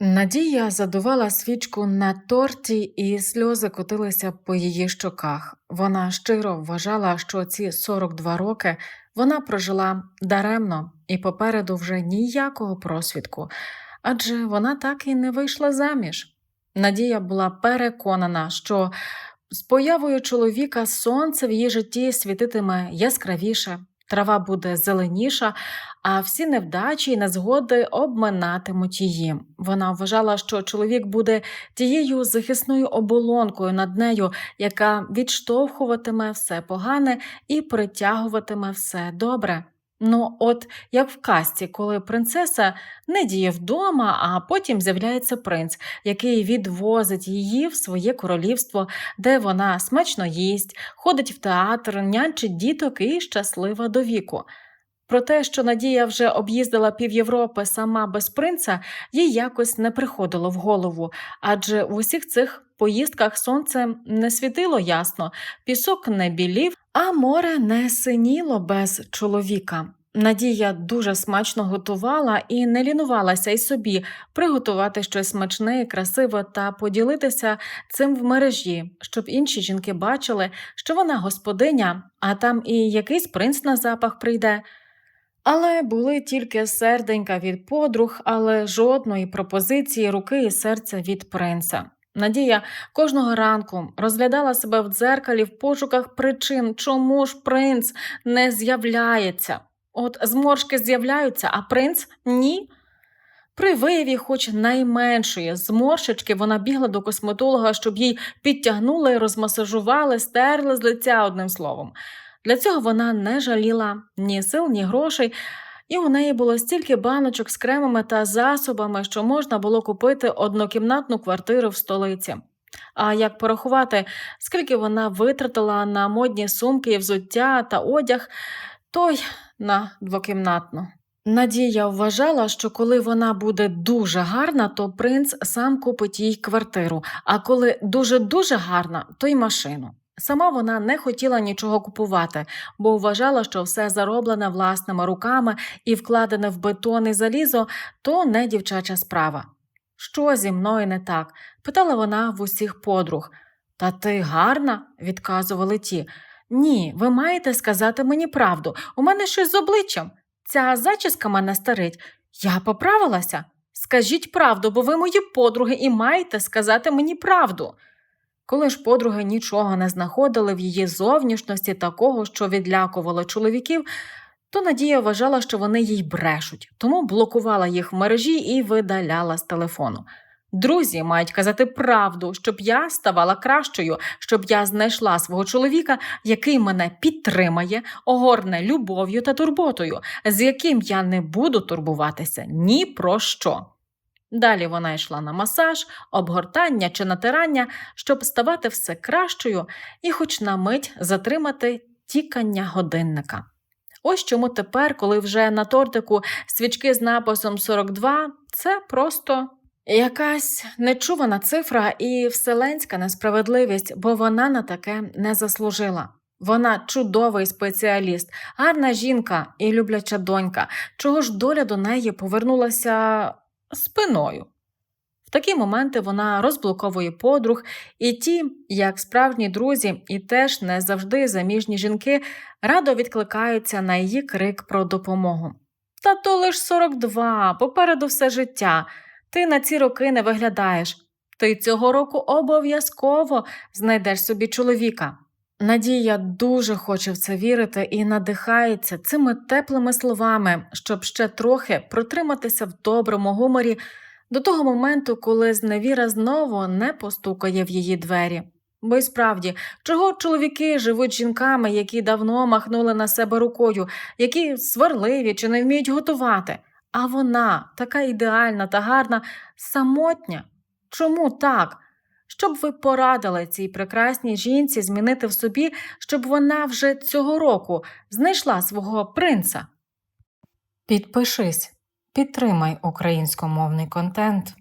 Надія задувала свічку на торті, і сльози котилися по її щоках. Вона щиро вважала, що ці 42 роки вона прожила даремно і попереду вже ніякого просвідку, адже вона так і не вийшла заміж. Надія була переконана, що з появою чоловіка сонце в її житті світитиме яскравіше, трава буде зеленіша, а всі невдачі і незгоди обминатимуть її. Вона вважала, що чоловік буде тією захисною оболонкою над нею, яка відштовхуватиме все погане і притягуватиме все добре. Ну, от як в казці, коли принцеса не діє вдома, а потім з'являється принц, який відвозить її в своє королівство, де вона смачно їсть, ходить в театр, нянчить діток і щаслива до віку. Про те, що Надія вже об'їздила пів Європи сама без принца, їй якось не приходило в голову, адже в усіх цих поїздках сонце не світило ясно, пісок не білів, а море не синіло без чоловіка. Надія дуже смачно готувала і не лінувалася й собі приготувати щось смачне і красиве та поділитися цим в мережі, щоб інші жінки бачили, що вона господиня, а там і якийсь принц на запах прийде. Але були тільки серденька від подруг, але жодної пропозиції руки і серця від принца. Надія кожного ранку розглядала себе в дзеркалі в пошуках причин, чому ж принц не з'являється. От зморшки з'являються, а принц ні. При вияві, хоч найменшої зморшечки, вона бігла до косметолога, щоб їй підтягнули, розмасажували, стерли з лиця одним словом. Для цього вона не жаліла ні сил, ні грошей, і у неї було стільки баночок з кремами та засобами, що можна було купити однокімнатну квартиру в столиці. А як порахувати, скільки вона витратила на модні сумки взуття та одяг, то й на двокімнатну. Надія вважала, що коли вона буде дуже гарна, то принц сам купить їй квартиру, а коли дуже-дуже гарна, то й машину. Сама вона не хотіла нічого купувати, бо вважала, що все зароблене власними руками і вкладене в бетон і залізо то не дівчача справа. Що зі мною не так? питала вона в усіх подруг. Та ти гарна? відказували ті. Ні, ви маєте сказати мені правду. У мене щось з обличчям. Ця зачіска мене старить. Я поправилася. Скажіть правду, бо ви мої подруги і маєте сказати мені правду. Коли ж подруги нічого не знаходили в її зовнішності такого, що відлякувало чоловіків, то Надія вважала, що вони їй брешуть, тому блокувала їх в мережі і видаляла з телефону. Друзі мають казати правду, щоб я ставала кращою, щоб я знайшла свого чоловіка, який мене підтримає, огорне любов'ю та турботою, з яким я не буду турбуватися ні про що. Далі вона йшла на масаж, обгортання чи натирання, щоб ставати все кращою і, хоч на мить, затримати тікання годинника. Ось чому тепер, коли вже на тортику свічки з написом 42, це просто якась нечувана цифра і вселенська несправедливість, бо вона на таке не заслужила. Вона чудовий спеціаліст, гарна жінка і любляча донька, чого ж доля до неї повернулася спиною. В такі моменти вона розблоковує подруг, і ті, як справжні друзі, і теж не завжди заміжні жінки, радо відкликаються на її крик про допомогу. Та то лиш 42, попереду все життя. Ти на ці роки не виглядаєш. Ти цього року обов'язково знайдеш собі чоловіка. Надія дуже хоче в це вірити і надихається цими теплими словами, щоб ще трохи протриматися в доброму гуморі до того моменту, коли зневіра знову не постукає в її двері. Бо й справді, чого чоловіки живуть жінками, які давно махнули на себе рукою, які сварливі чи не вміють готувати, а вона, така ідеальна та гарна, самотня. Чому так? Щоб ви порадили цій прекрасній жінці змінити в собі, щоб вона вже цього року знайшла свого принца. Підпишись, підтримай українськомовний контент.